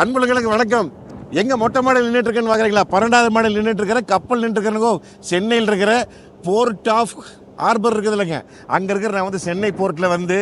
அன்புலங்களுக்கு வணக்கம். எங்க மொட்டை மாடல் நின்றுட்டு இருக்கேன்னு பார்க்குறீங்களா பன்னெண்டாவது மாடல் நின்றுட்டு இருக்கிற கப்பல் நின்றுட்டு சென்னையில் இருக்கிற போர்ட் ஆஃப் ஹார்பர் இருக்குது இல்லைங்க. அங்கே இருக்கிற நான் வந்து சென்னை போர்ட்டில் வந்து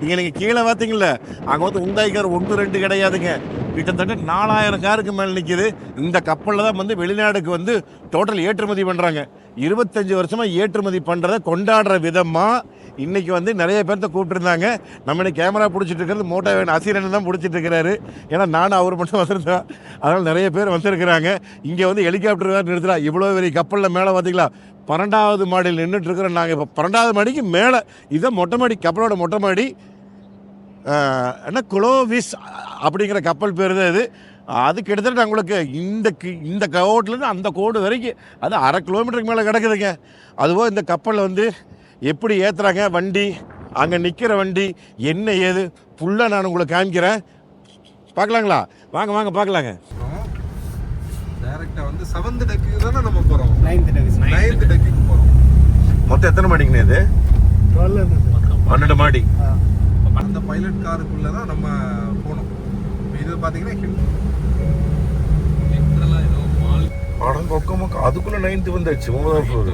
இங்கே நீங்கள் கீழே பார்த்தீங்களா அங்கே வந்து உண்டாய்க்கார் ஒன்று ரெண்டு கிடையாதுங்க. கிட்டத்தட்ட நாலாயிரம் காருக்கு மேலே நிற்கிது இந்த கப்பலில் தான் வந்து வெளிநாடுக்கு வந்து டோட்டல் ஏற்றுமதி பண்ணுறாங்க இருபத்தஞ்சி வருஷமாக ஏற்றுமதி பண்ணுறத கொண்டாடுற விதமாக இன்றைக்கி வந்து நிறைய பேர்த்த கூப்பிட்டுருந்தாங்க. நம்ம கேமரா பிடிச்சிட்டு இருக்கிறது மோட்டோ வேன் அசீரன் தான் பிடிச்சிட்டு இருக்கிறாரு. ஏன்னா நானும் அவர் மட்டும் வந்திருந்தோம் அதனால் நிறைய பேர் வந்திருக்கிறாங்க. இங்கே வந்து ஹெலிகாப்டர் வேறு நிறுத்தலாம் இவ்வளோ பெரிய கப்பலில் மேலே பார்த்தீங்களா பன்னெண்டாவது மாடியில் நின்றுட்டு இருக்கிறோம் நாங்கள் இப்போ பன்னெண்டாவது மாடிக்கு மேலே. இதுதான் மொட்டை மாடி கப்பலோட மொட்டை மாடி என்ன குளோவிஸ் அப்படிங்கிற கப்பல் பேர் தான் இது. அது கிட்டத்தட்ட உங்களுக்கு இந்த கி- இந்த கோட்லேருந்து அந்த கோடு வரைக்கும் அது அரை கிலோமீட்டருக்கு மேலே கிடக்குதுங்க. அதுபோல் இந்த கப்பலில் வந்து எப்படி ஏற்றுறாங்க வண்டி அங்கே நிற்கிற வண்டி என்ன ஏது ஃபுல்லாக நான் உங்களுக்கு காமிக்கிறேன். பார்க்கலாங்களா? வாங்க வாங்க பார்க்கலாங்க. டைரக்டா வந்து செவன்த் டெக்கு தானே நம்ம போறோம்? நைன்த் டேஸ் நைன்த் டெக்குக்கு போறோம். மொத்தம் எத்தனை மாடிங்கண்ணே இது? பன்னெண்டு மாடி. அந்த பைலட் காருக்குள்ள தான் நம்ம போனோம். இது பாத்தீங்கன்னா படம் பக்கம் அதுக்குள்ள நைன்த்து வந்தாச்சு ஒன்பதாம் ஃப்ளோர்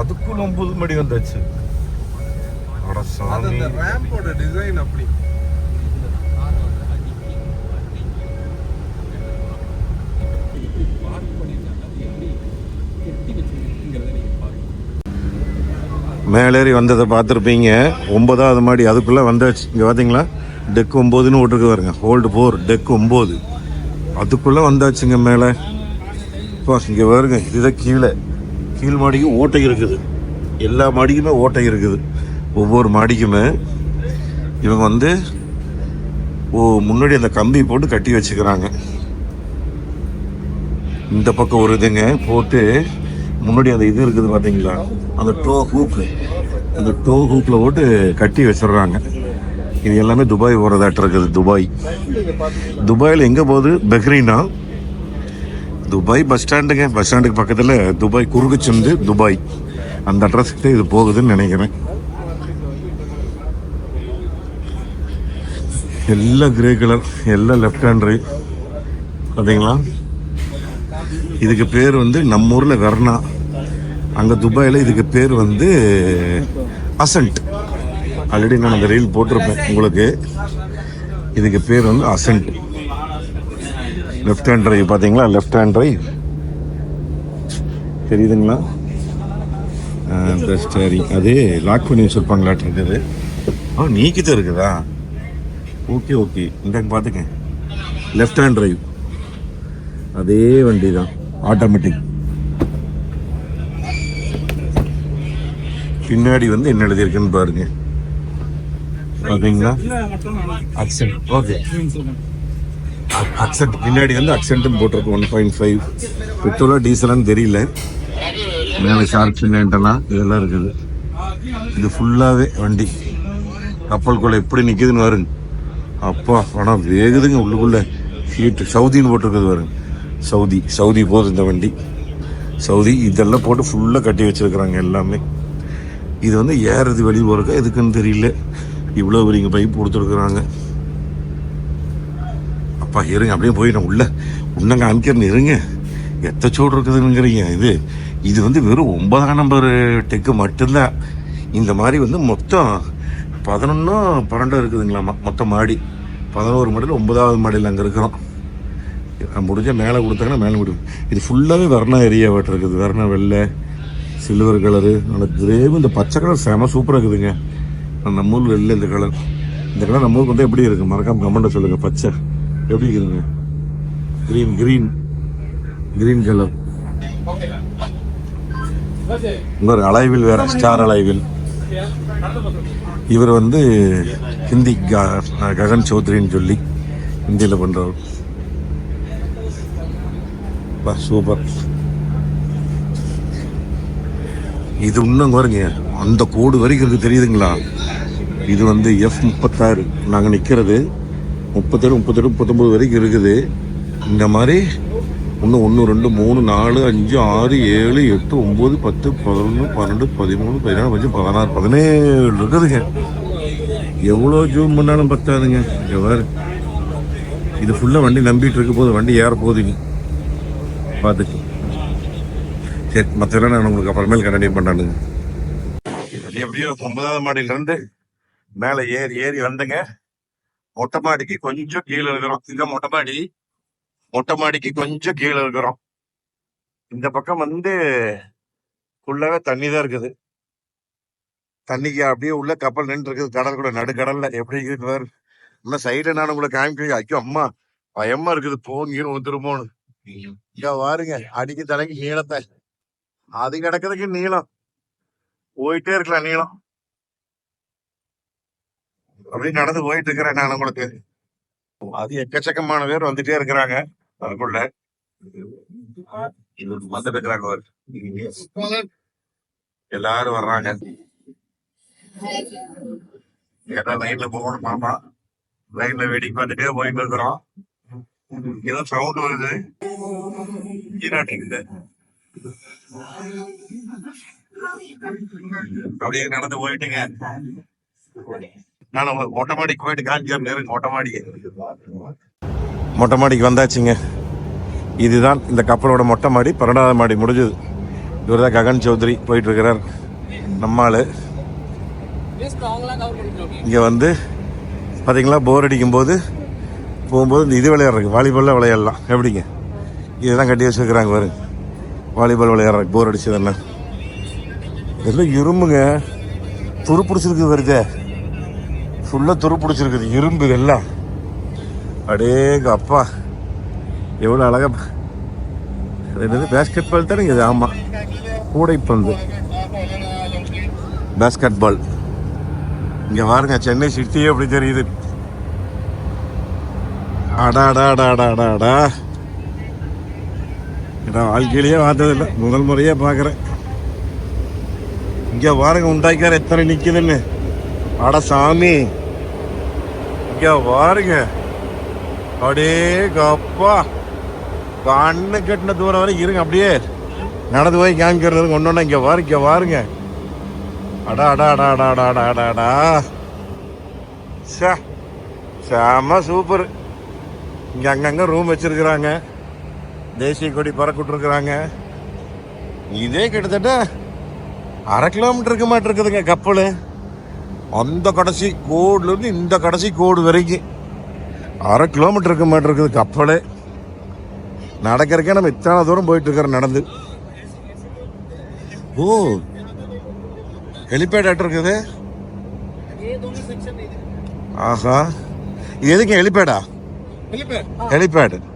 அதுக்குள்ள ஒன்பது மணி வந்தாச்சு. அந்த ரேம்போட டிசைன் அப்படி. மேலேறி வந்ததை பார்த்துருப்பீங்க. ஒன்பதாவது மாடி அதுக்குள்ளே வந்தாச்சு. இங்கே பார்த்தீங்களா? டெக் ஒம்போதுன்னு ஓட்டுருக்கு பாருங்க ஹோல்டு ஃபோர் டெக் ஒம்பது. அதுக்குள்ளே வந்தாச்சுங்க மேலே. இப்போ இங்கே பாருங்க. இதுதான் கீழே. கீழ் மாடிக்கு ஓட்டை இருக்குது. எல்லா மாடிக்குமே ஓட்டை இருக்குது. ஒவ்வொரு மாடிக்குமே. இவங்க வந்து ஓ முன்னாடி அந்த கம்பி போட்டு கட்டி வச்சுக்கிறாங்க. இந்த பக்கம் ஒரு இதுங்க போட்டு முன்னாடி அந்த இது இருக்குது பார்த்தீங்களா அந்த டோ ஹூக்கு அந்த டோ ஹூக்கில் போட்டு கட்டி வச்சிடுறாங்க. இது எல்லாமே துபாய் போகிறதாட்டு இருக்குது துபாய். துபாயில் எங்கே போகுது? பெஹ்ரீனா? துபாய் பஸ் ஸ்டாண்டுங்க. பஸ் ஸ்டாண்டுக்கு பக்கத்தில் துபாய் குறுகுச்சந்து துபாய். அந்த அட்ரஸுக்கு தான் இது போகுதுன்னு நினைக்கிறேன். எல்லாம் கிரே கலர் எல்லாம் லெஃப்ட் ஹேண்ட் ரைட் பார்த்தீங்களா இதுக்கு பேர் வந்து நம்ம ஊரில் வெர்னா அங்கே துபாயில் இதுக்கு பேர் வந்து அசன்ட். ஆல்ரெடி நான் அந்த ரீல் போட்டிருப்பேன் உங்களுக்கு. இதுக்கு பேர் வந்து அசன்ட். லெஃப்ட் ஹேண்ட் டிரைவ் பார்த்தீங்களா? லெஃப்ட் ஹேண்ட் டிரைவ் தெரியுதுங்களா? ஸ்டேரிங் அது லாக் பண்ணி வச்சுருப்பாங்களாட்டு இருக்குது. ஆ நீக்கிட்டு இருக்குதா? ஓகே ஓகே இந்தாங்க பார்த்துங்க லெஃப்ட் ஹேண்ட் டிரைவ் அதே வண்டி தான் ஆட்டோமேட்டிக் பின்னாடி வந்து என்ன எழுதியிருக்குன்னு பாருங்க. பாத்தீங்களா? அக்சென்ட் ஓகே அக்சென்ட் பின்னாடி வந்து அக்சென்ட்னு போட்டிருக்கு ஒன் பாயிண்ட் ஃபைவ் பெட்ரோலா டீசலான்னு தெரியல. மேலே ஷார்க் பின்னாண்டெல்லாம் இதெல்லாம் இருக்குது. இது ஃபுல்லாகவே வண்டி. கப்பலுக்குள்ள எப்படி நிற்குதுன்னு பாருங்க. அப்பா பணம் வேகுதுங்க உள்ளுக்குள்ள. ஹீட்டு சவுதின்னு போட்டிருக்குது பாருங்க. சவுதி சவுதி போகுது இந்த வண்டி. சவுதி இதெல்லாம் போட்டு ஃபுல்லாக கட்டி வச்சிருக்கிறாங்க எல்லாமே. இது வந்து ஏறது வெளியே போகிறக்கா எதுக்குன்னு தெரியல. இவ்வளோ பெரிய பைப் கொடுத்துருக்குறாங்க. அப்பா இருங்க அப்படியே போயிடும் உள்ள உன்னங்க அனுக்கிறேன் இருங்க. எத்தச்சோடு சோடு இருக்குதுங்கிறீங்க. இது இது வந்து வெறும் ஒன்பதாம் நம்பர் டெக்கு மட்டும்தான். இந்த மாதிரி வந்து மொத்தம் பதினொன்றும் பன்னெண்டும் இருக்குதுங்களா மொத்தம் மாடி. பதினோரு மாடியில் ஒன்பதாவது மாடியில் அங்கே இருக்கிறோம். முடிஞ்சால் மேலே கொடுத்தாங்கன்னா மேலே முடியும் இது ஃபுல்லாகவே வர்ணா ஏரியா வாட்டர் இருக்குது வர்ணா வெள்ளை சில்வர் கலரு நல்ல கிரேவு. இந்த பச்சை கலர் செம சூப்பராக இருக்குதுங்க. நம்ம ஊரில் இல்லை இந்த கலர் இந்த கலர் நம்ம ஊருக்கு வந்து எப்படி இருக்கு? மறக்காம கமெண்ட்டை சொல்லுங்க. பச்சை. எப்படி இருக்குதுங்க? கிரீன் கிரீன் கிரீன் கலர் இன்னொரு அலைவில் வேற ஸ்டார் அலைவில். இவர் வந்து ஹிந்தி க- ககன் சௌத்ரின்னு சொல்லி ஹிந்தியில் பண்ணுறவர் சூப்பர் இது இன்னும் பாருங்க அந்த கோடு வரைக்கும் இருக்கு தெரியுதுங்களா? இது வந்து எஃப் முப்பத்தாறு. நாங்கள் நிற்கிறது முப்பத்தேழு முப்பத்தெட்டு முப்பத்தொம்பது வரைக்கும் இருக்குது. இந்த மாதிரி இன்னும் ஒன்று ரெண்டு மூணு நாலு அஞ்சு ஆறு ஏழு எட்டு ஒம்பது பத்து பதினொன்று பன்னெண்டு பதிமூணு பதினாலு அஞ்சு பதினாறு பதினேழு இருக்குதுங்க. எவ்வளோ ஜூம் பண்ணாலும் பத்தாதுங்க. எவ்வாறு இது ஃபுல்லாக வண்டி நம்பிட்டு இருக்க போது வண்டி ஏற போகுதுங்க பார்த்துட்டு சரி மற்றெல்லாம் நான் உங்களுக்கு அப்புறமேல் கண்டினியூ பண்ணுறேனுங்க எப்படியோ ஒன்பதாவது மாடியிலேருந்து மேலே ஏறி ஏறி வந்தங்க. மொட்டை மாடிக்கு கொஞ்சம் கீழே இருக்கிறோம். இந்த மொட்டை மாடி மொட்டை மாடிக்கு கொஞ்சம் கீழே இருக்கிறோம். இந்த பக்கம் வந்து ஃபுல்லாவே தண்ணி தான் இருக்குது. தண்ணிக்கு அப்படியே உள்ள கப்பல் நின்று இருக்குது கடல் கூட நடுக்கடல்ல. எப்படி இருக்குது இன்னும் சைடுல நான் உங்களை காமிக்கிறேன் ஐயோ அம்மா பயமா இருக்குது. போங்கன்னு வந்துருமோன்னு இங்க பாருங்க அடிக்கு தலைக்கு நீளத்தை அது கிடக்குறதுக்கு நீளம். போயிட்டே இருக்கலாம் நீளம். அப்படியே நடந்து போயிட்டு இருக்கிறேன் நான் உங்களுக்கு. அது எக்கச்சக்கமான பேர் வந்துட்டே இருக்கிறாங்க. அதுக்குள்ள வந்துட்டு இருக்கிறாங்க ஒரு. எல்லாரும் வர்றாங்க. ஏதோ லைன்ல போகணும் மாமா. லைன்ல வேடிக்கை பார்த்துட்டே போயிட்டு இருக்கிறோம். ஏதோ சவுண்ட் வருது. ஈராட்டிக்குது அப்படியே நடந்து போயிட்டுங்க. நான் உங்களுக்கு மொட்டை மாடிக்கு போயிட்டு காஞ்சிபுரம் நேரம் மொட்டை மாடி மொட்டை மாடிக்கு வந்தாச்சுங்க. இதுதான் இந்த கப்பலோட மொட்டை மாடி பன்னெண்டாவது மாடி முடிஞ்சது. இவர் தான் ககன் சௌத்ரி போயிட்டுருக்கிறார். இருக்கிறார் இங்கே வந்து பார்த்தீங்களா போர் அடிக்கும் போது போகும்போது இந்த இது விளையாடுறதுக்கு வாலிபாலில் விளையாடலாம். எப்படிங்க? இதுதான் கட்டி வச்சுருக்குறாங்க வருங்க வாலிபால் விளையாடுற போர் அடிச்சதெல்லாம் எல்லாம் இரும்புங்க? துரு பிடிச்சிருக்கு வருதே ஃபுல்லாக துரு பிடிச்சிருக்குது. இரும்பு எல்லாம். அடேங்க அப்பா. எவ்வளோ அழகா என்னது பேஸ்கெட் பால் தானே இது? ஆமாம் கூடைப்பந்து. பேஸ்கெட் பால் இங்கே பாருங்க சென்னை சிட்டியே அப்படி தெரியுது. அடா அடா அடா அடா அடா அடா நான் வாழ்க்கையிலேயே பார்த்ததில்லை. முதல் முறையே பார்க்குறேன். இங்கே பாருங்க உண்டாக்கியார் எத்தனை நிற்குதுன்னு அட சாமி. இங்கே பாருங்க. அடே கப்பா. கண்ணு கட்டின தூரம் வரைக்கும் இருங்க அப்படியே. நடந்து போய் காமிக்கிறது கொண்டு இங்கே பாரு இங்கே பாருங்க. அடா அடா அடா அடா அடா அடா அடா அடா. சே செம சூப்பர். இங்கே அங்கங்கே ரூம் வச்சிருக்கிறாங்க. தேசிய கொடி பறக்கிட்டுருக்குறாங்க இதே கிட்டத்தட்ட அரை கிலோமீட்டர் இருக்க மாட்டிருக்குதுங்க கப்பல். அந்த கடைசி கோடுலேருந்து இந்த கடைசி கோடு வரைக்கும் அரை கிலோமீட்டர் இருக்க மாட்டிருக்குது கப்பல். நடக்கிறக்கே நம்ம இத்தனை தூரம் போயிட்டு இருக்கிறோம் நடந்து. ஓ ஹெலிபேட் இருக்குது. ஆஹா எதுக்கு ஹெலிபேடா. ஹெலிபேட்.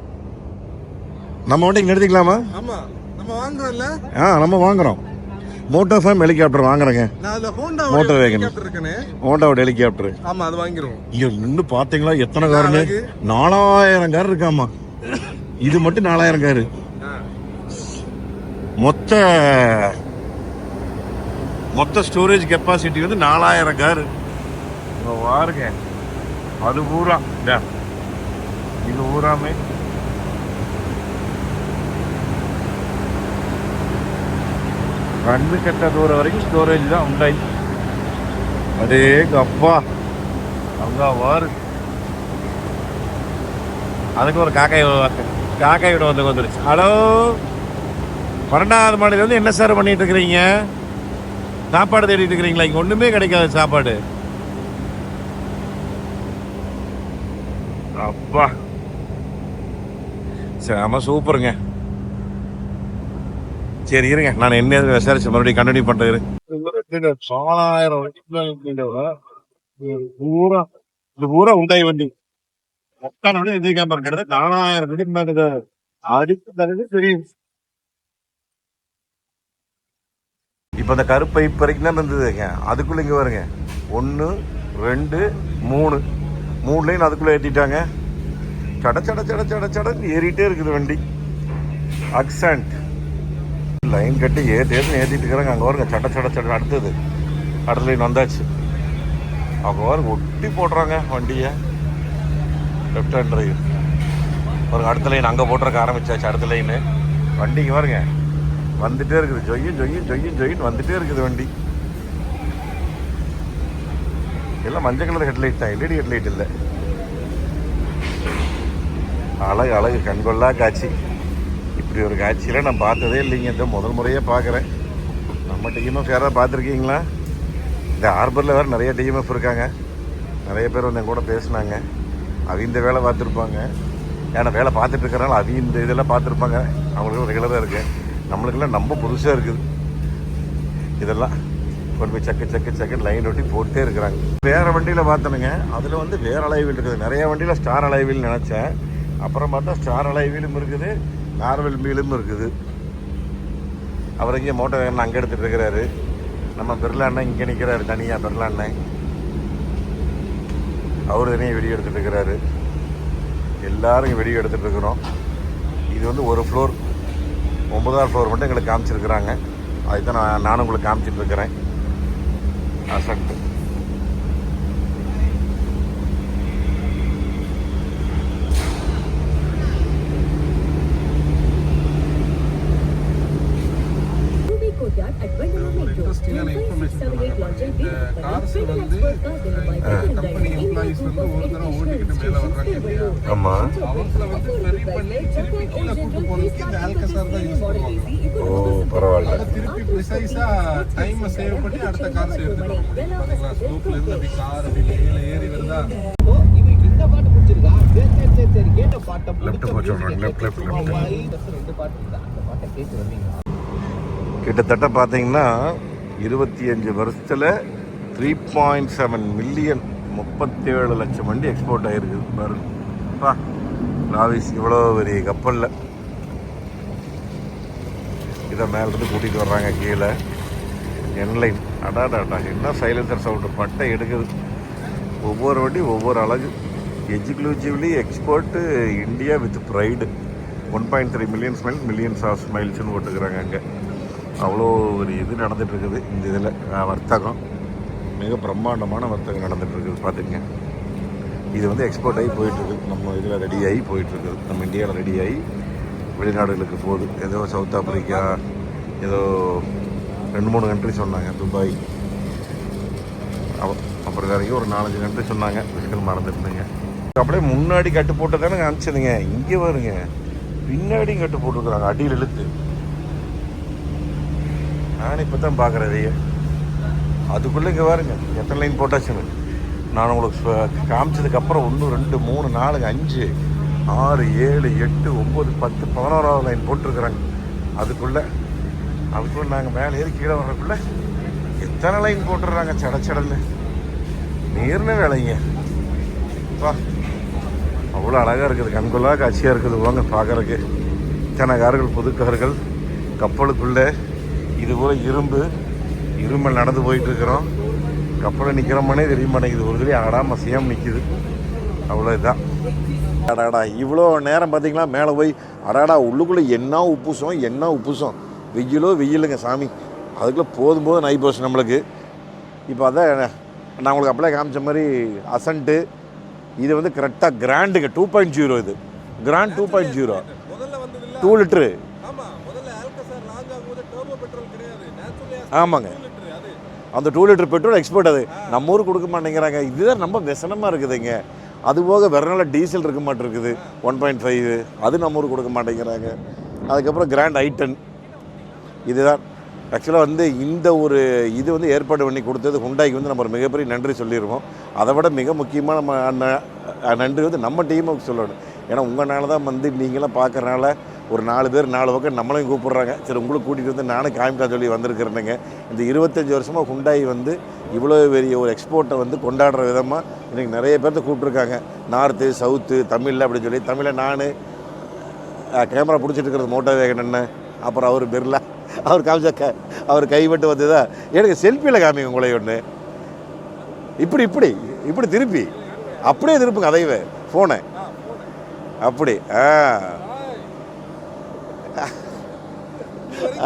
நம்ம மட்டும் இங்கே எடுத்துக்கலாமா? ஆமா நம்ம வாங்குறோம்ல. ஆ நம்ம வாங்குறோம். மோட்டோ ஃபேம் ஹெலிகாப்டர் வாங்குறேங்க. wagon. இருக்கேனே ஹோண்டாவோட ஹெலிகாப்டர் ஆமா அது வாங்கிருவோம். இங்க நின்று பாத்தீங்களா எத்தனை காருன்னு. நாலாயிரம் கார் இருக்காமா இது மட்டும் நாலாயிரம் காரு. மொத்த மொத்த ஸ்டோரேஜ் கெப்பாசிட்டி வந்து நாலாயிரம் காரு. பாருங்க அது பூரா. இது பூராமே. கண்ணு கட்ட தூரம் வரைக்கும் ஸ்டோரேஜ் தான் உண்டாய் அடே அப்பா அங்க வாரு. அதுக்கு ஒரு காக்காய் காக்காய் விட வந்து வந்துருச்சு ஹலோ பன்னெண்டாவது மாடிலேருந்து என்ன சார் பண்ணிட்டு இருக்கிறீங்க? சாப்பாடு தேடிட்டு இருக்கிறீங்களா? இங்கே ஒன்றுமே கிடைக்காது சாப்பாடு. அப்பா. செம சூப்பருங்க. சரி இருங்க. நான் என்ன விசாரிச்சு மறுபடியும் கண்டினியூ பண்றேன் நாலாயிரம் பூரா இது பூரா உண்டாய் வண்டி மொத்தம் இது கேம்பர் கிட்டத்தட்ட நாலாயிரம் வெடி மேலே அடிப்பது தெரியும் இப்போ அந்த கருப்பை பைப் வரைக்கும் தான் இருந்ததுங்க அதுக்குள்ள இங்க வருங்க ஒன்று ரெண்டு மூணு. மூணு லைன் அதுக்குள்ள ஏற்றிட்டாங்க சட சட சட சட சடன்னு ஏறிட்டே இருக்குது வண்டி. அக்சன்ட் லைன் கட்டி ஏற்றி ஏற்றிட்டு இருக்கிறாங்க. அங்கே வருங்க சட சட சட அடுத்தது. அடுத்த லைன் வந்தாச்சு. அங்கே பாருங்க ஒட்டி போடுறாங்க வண்டியை. லெஃப்ட் ஹேண்ட் டிரைவ் பாருங்க அடுத்த லைன் அங்கே போட்டுறக்க ஆரம்பிச்சாச்சு அடுத்த லைனு வண்டிக்கு பாருங்க வந்துகிட்டே இருக்குது. ஜொய்யும் ஜொய்யும் ஜொய்யும் ஜொய்யும் வந்துகிட்டே இருக்குது வண்டி. எல்லாம் மஞ்சள் கலர் ஹெட்லைட் தான். எல்இடி ஹெட்லைட் இல்லை. அழகு அழகு கண்கொள்ளா காட்சி. இப்படி ஒரு காட்சியில் நான் பார்த்ததே இல்லைங்க. இந்த முதல் முறையாக பார்க்குறேன். நம்ம டிஎம்எஃப் யாராவது பார்த்துருக்கீங்களா? இந்த ஹார்பரில் வேறு நிறைய டிஎம்எஃப் இருக்காங்க. நிறைய பேர் வந்து கூட பேசுனாங்க. அவங்க இந்த வேலை பார்த்துருப்பாங்க. ஏன்னா வேலை பார்த்துட்டு இருக்கிறனால அவங்க இந்த இதெல்லாம் பார்த்துருப்பாங்க. அவங்களுக்கும் ரெகுலராக இருக்குது நம்மளுக்கெல்லாம் ரொம்ப புதுசாக இருக்குது. இதெல்லாம் கொண்டு போய் சக்கு சக்கு சக்கு லைன் ஒட்டி போட்டே இருக்கிறாங்க. வேறு வண்டியில் பார்த்தனுங்க. அதில் வந்து வேறு அலைவில் இருக்குது. நிறைய வண்டியில் ஸ்டார் அலைவில் நினச்சேன். அப்புறம் பார்த்தா ஸ்டார் அலைவிலும் இருக்குது. நார்வல் மீலும் இருக்குது. அவர் இங்கே மோட்டர் வேகன் அங்கே எடுத்துகிட்டு இருக்கிறாரு. நம்ம பிர்லா இங்கே நிற்கிறாரு தனியாக பிர்லா அவர் தனியாக வெடி எடுத்துகிட்டு இருக்கிறாரு. எல்லாரும் இங்கே வெடி எடுத்துகிட்டு இருக்கிறோம். இது வந்து ஒரு ஃப்ளோர் ஒன்பதாவது ஃப்ளோர் மட்டும் எங்களுக்கு காமிச்சிருக்கிறாங்க. அதுதான் நான் நானும் உங்களுக்கு காமிச்சிட்ருக்கிறேன் அசட்டு கார்ஸ் வந்து கம்பெனி எம்ப்ளாயிஸ் வந்து ஒரு தடவை ஓட்டிக்கிட்டு மேலே வர்றாங்க இல்லையா? ஆமாம் அவங்கள வந்து சரி பண்ணி திருப்பி கீழே கூட்டு போறதுக்கு இந்த ஆல்கசார் தான் யூஸ் பண்ணுவாங்க. ஓ பரவாயில்ல. திருப்பி ப்ரிசைஸா டைமை சேவ் பண்ணி அடுத்த வர முடியும் பாத்தீங்களா? ஸ்லோப்ல இருந்து அப்படி கார் அப்படி மேலே ஏறி வருதா இந்த பாட்டு பிடிச்சிருக்கா சரி சரி சரி சரி கேட்ட பாட்டை சொல்றாங்க. ரெண்டு அந்த கேட்டு வந்தீங்களா கிட்டத்தட்ட பார்த்தீங்கன்னா இருபத்தி அஞ்சு வருஷத்தில் த்ரீ பாயிண்ட் செவன் மில்லியன் முப்பத்தேழு லட்சம் வண்டி எக்ஸ்போர்ட் ஆகிருக்குது பாருங்க பா ராவிஸ் இவ்வளோ பெரிய கப்பலில் இதை மேலேருந்து கூட்டிகிட்டு வர்றாங்க கீழே. என்லைன் அடாடாடா என்ன சைலன்சர் சவுண்டு பட்டை எடுக்குது. ஒவ்வொரு வண்டி ஒவ்வொரு அழகு. Exclusively export India with pride one point three million smile millions of ஸ்மைல்ஸ்னு போட்டுக்கிறாங்க அங்கே. அவ்வளோ ஒரு இது நடந்துகிட்ருக்குது இருக்குது இந்த இதில். வர்த்தகம். மிக பிரம்மாண்டமான வர்த்தகம் நடந்துகிட்டு இருக்குது பார்த்துங்க இது வந்து எக்ஸ்போர்ட் ஆகி போயிட்டுருக்கு. நம்ம இதில் ரெடி ஆகி போயிட்டுருக்குது நம்ம இந்தியாவில் ரெடி ஆகி வெளிநாடுகளுக்கு போகுது. ஏதோ சவுத் ஆப்பிரிக்கா ஏதோ ரெண்டு மூணு கண்ட்ரி சொன்னாங்க துபாய். அவ- அப்புறம் வரைக்கும் ஒரு நாலஞ்சு கண்ட்ரி சொன்னாங்க. விஷயங்கள் மறந்துருந்தீங்க அப்படியே முன்னாடி கட்டு போட்டு தானே காமிச்சதுங்க. இங்கே வருங்க பின்னாடியும் கட்டு போட்டுருக்குறாங்க. அடியில் இழுத்து. நான் இப்போ தான் பார்க்குறேன் அதுக்குள்ளே இங்கே பாருங்க எத்தனை லைன் போட்டாச்சுன்னு. நான் உங்களுக்கு காமிச்சதுக்கப்புறம் ஒன்று ரெண்டு மூணு நாலு அஞ்சு ஆறு ஏழு எட்டு ஒம்பது பத்து பதினோராவது லைன் போட்டிருக்கிறாங்க. அதுக்குள்ளே அதுக்குள்ளே நாங்கள் மேலே ஏறி கீழே வர்றதுக்குள்ளே எத்தனை லைன் போட்டுடுறாங்க சட நீர்னு வேலைங்க. வா. அவ்வளோ அழகாக இருக்குது கண்கொள்ளா காட்சியாக இருக்குது வாங்க பார்க்குறக்கு இத்தனை கார்கள் புது கார்கள் கப்பலுக்குள்ளே இது போல் இரும்பு இருமல் நடந்து போயிட்டு இருக்கிறோம் கப்பலில் நிற்கிறோம்னே தெரிய மாட்டேங்குது. ஒரு தடவை ஆடாமல் அசையாமல் நிற்கிது அவ்வளோ இதான் அடாடா இவ்வளோ நேரம் பார்த்தீங்களா? மேலே போய் அடாடா உள்ளுக்குள்ளே என்ன உப்புசம் என்ன உப்புசம்? வெயிலோ வெயிலுங்க சாமி. அதுக்குள்ளே போதும் போதும் நை போச்சு நம்மளுக்கு. இப்போ அதான் நான் உங்களுக்கு அப்படியே காமிச்ச மாதிரி அசன்ட்டு இது வந்து கரெக்டாக கிராண்டுங்க டூ பாயிண்ட் ஜீரோ இது. Grand two point zero two litre ஆமாங்க. அந்த டூ லிட்டர் பெட்ரோல் எக்ஸ்போர்ட் அது நம்ம ஊருக்கு கொடுக்க மாட்டேங்கிறாங்க. இதுதான் ரொம்ப விசனமாக இருக்குதுங்க. அது போக வேற நாள் டீசல் இருக்க மாட்டிருக்குது. ஒன் பாயிண்ட் ஃபைவ் அது நம்ம ஊருக்கு கொடுக்க மாட்டேங்கிறாங்க. அதுக்கப்புறம் கிராண்ட் ஐட்டன் இதுதான். ஆக்சுவலாக வந்து இந்த ஒரு இது வந்து ஏற்பாடு பண்ணி கொடுத்தது ஹுண்டாய்க்கு வந்து நம்ம ஒரு மிகப்பெரிய நன்றி சொல்லிடுவோம் அதை விட மிக முக்கியமாக நம்ம நன்றி வந்து நம்ம டீமுக்கு சொல்லணும். ஏன்னா உங்களால தான் வந்து நீங்களாம் பார்க்கறனால ஒரு நாலு பேர் நாலு பக்கம் நம்மளையும் கூப்பிடுறாங்க. சரி உங்களுக்கு கூட்டிகிட்டு வந்து நானும் காமிக்கா சொல்லி வந்திருக்கிறேனுங்க. இந்த இருபத்தஞ்சி வருஷமாக ஹுண்டாய் வந்து இவ்வளோ பெரிய ஒரு எக்ஸ்போர்ட்டை வந்து கொண்டாடுற விதமாக இன்றைக்கி நிறைய பேர்த்த கூப்பிட்ருக்காங்க நார்த்து சவுத்து தமிழில் அப்படின்னு சொல்லி. தமிழை நான் கேமரா பிடிச்சிட்டு இருக்கிறது மோட்டோ வேகன் என்ன அப்புறம் அவர் பிர்லா. அவர் காமிச்சா க அவர் கைவிட்டு வந்ததா? எனக்கு செல்ஃபியில் காமிங்க உங்களை ஒன்று இப்படி இப்படி இப்படி திருப்பி. அப்படியே திருப்புங்க அதைவே ஃபோனை அப்படி ஆ.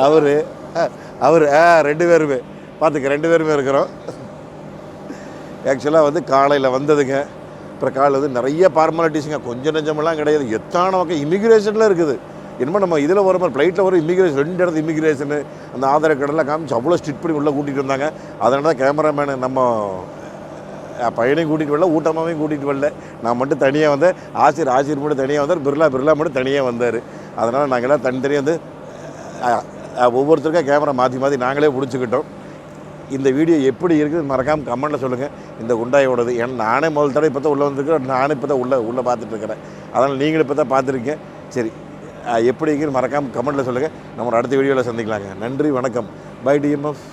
அவர் அவர் ஆ ரெண்டு பேருமே. பார்த்துக்க ரெண்டு பேருமே இருக்கிறோம். ஆக்சுவலாக வந்து காலையில் வந்ததுங்க. அப்புறம் காலையில் வந்து நிறைய ஃபார்மாலிட்டிஸுங்க கொஞ்சம் நெஞ்சமெல்லாம் கிடையாது. எத்தான பக்கம் இமிக்ரேஷனில் இருக்குது. என்னமோ நம்ம இதில் வர மாதிரி ஃப்ளைட்டில் வர இமிக்ரேஷன் ரெண்டு இடத்து இமிக்ரேஷனு அந்த ஆதார கடலாம் காமிச்சு அவ்வளோ ஸ்ட்ரிட் பண்ணி உள்ளே கூட்டிகிட்டு வந்தாங்க அதனால தான் கேமராமேனு நம்ம பையனையும் கூட்டிகிட்டு வரல ஊட்டமாவையும் கூட்டிகிட்டு வரல. நான் மட்டும் தனியாக வந்தேன் ஆசிரியர் ஆசிரியர் மட்டும் தனியாக வந்தார் பிர்லா பிர்லா மட்டும் தனியாக வந்தார். அதனால் நாங்கள்லாம் தனித்தனியாக வந்து ஒவ்வொருத்தருக்கும் ஒவ்வொருத்தருக்கா கேமரா மாற்றி மாற்றி நாங்களே பிடிச்சிக்கிட்டோம். இந்த வீடியோ எப்படி இருக்குது மறக்காமல் கமெண்ட்டில் சொல்லுங்கள் இந்த குண்டாயோடது ஏன்னா நானே முதல் தடவை இப்போ தான் உள்ளே வந்திருக்கிறேன் நானே இப்போ தான் உள்ளே உள்ளே பார்த்துட்ருக்கிறேன் அதனால் நீங்களும் இப்போ தான் பார்த்துருக்கீங்க. சரி எப்படி இருக்குன்னு மறக்காமல் கமெண்ட்டில் சொல்லுங்கள் நம்ம அடுத்த வீடியோவில் சந்திக்கலாங்க. நன்றி வணக்கம். By TMF